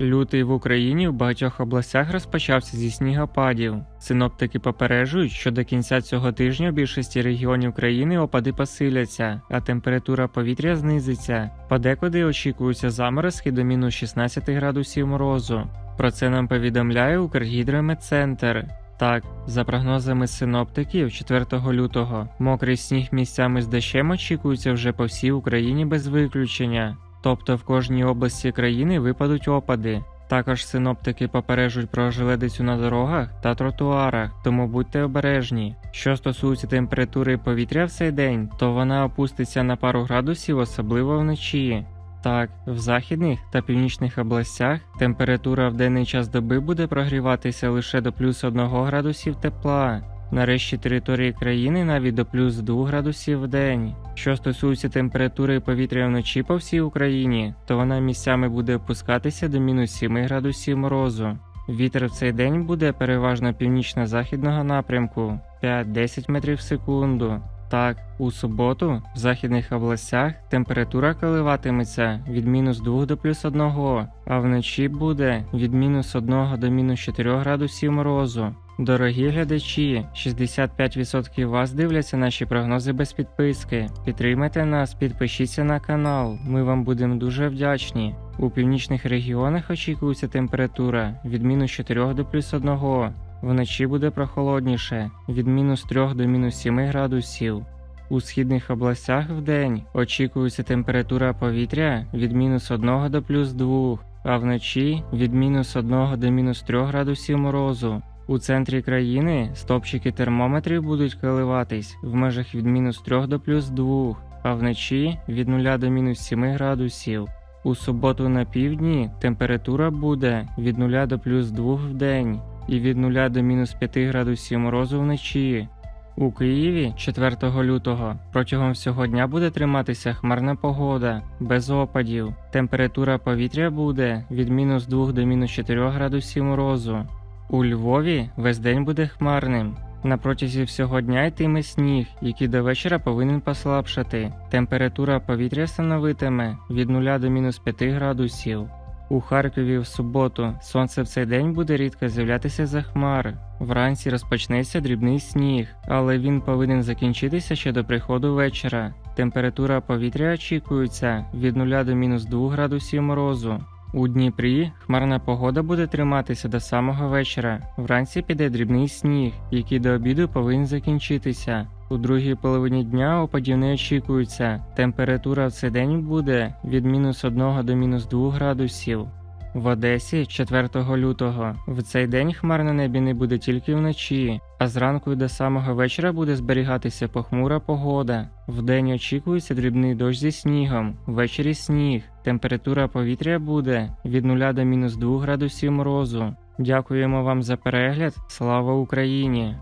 Лютий в Україні в багатьох областях розпочався зі снігопадів. Синоптики попереджують, що до кінця цього тижня в більшості регіонів країни опади посиляться, а температура повітря знизиться. Подекуди очікуються заморозки до мінус 16 градусів морозу. Про це нам повідомляє Укргідрометцентр. Так, за прогнозами синоптиків, 4 лютого мокрий сніг місцями з дощем очікується вже по всій Україні без виключення. Тобто в кожній області країни випадуть опади. Також синоптики попереджують про желедицю на дорогах та тротуарах, тому будьте обережні. Що стосується температури повітря в цей день, то вона опуститься на пару градусів, особливо вночі. Так, в західних та північних областях температура в денний час доби буде прогріватися лише до плюс 1 градусів тепла. На решті території країни навіть до плюс 2 градусів в день. Що стосується температури повітря вночі по всій Україні, то вона місцями буде опускатися до мінус 7 градусів морозу. Вітер в цей день буде переважно північно-західного напрямку 5-10 метрів в секунду. Так, у суботу в західних областях температура коливатиметься від мінус 2 до плюс 1, а вночі буде від мінус 1 до мінус 4 градусів морозу. Дорогі глядачі, 65% вас дивляться наші прогнози без підписки. Підтримайте нас, підпишіться на канал. Ми вам будемо дуже вдячні. У північних регіонах очікується температура від мінус 4 до плюс 1. Вночі буде прохолодніше від мінус 3 до мінус 7 градусів. У східних областях вдень очікується температура повітря від мінус 1 до плюс 2, а вночі від мінус 1 до мінус 3 градусів морозу. У центрі країни стопчики термометрів будуть коливатись в межах від мінус 3 до плюс 2, а вночі від 0 до мінус 7 градусів. У суботу на півдні температура буде від 0 до плюс 2 в день і від 0 до мінус 5 градусів морозу вночі. У Києві 4 лютого протягом всього дня буде триматися хмарна погода, без опадів. Температура повітря буде від мінус 2 до мінус 4 градусів морозу. У Львові весь день буде хмарним. На протязі всього дня йтиме сніг, який до вечора повинен послабшати. Температура повітря становитиме від 0 до мінус 5 градусів. У Харкові в суботу сонце в цей день буде рідко з'являтися за хмар. Вранці розпочнеться дрібний сніг, але він повинен закінчитися ще до приходу вечора. Температура повітря очікується від 0 до мінус 2 градусів морозу. У Дніпрі хмарна погода буде триматися до самого вечора. Вранці піде дрібний сніг, який до обіду повинен закінчитися. У другій половині дня опадів не очікується. Температура в цей день буде від мінус 1 до мінус 2 градусів. В Одесі 4 лютого в цей день хмар на небі не буде тільки вночі, а зранку і до самого вечора буде зберігатися похмура погода. Вдень очікується дрібний дощ зі снігом, ввечері сніг. Температура повітря буде від 0 до мінус 2 градусів морозу. Дякуємо вам за перегляд. Слава Україні!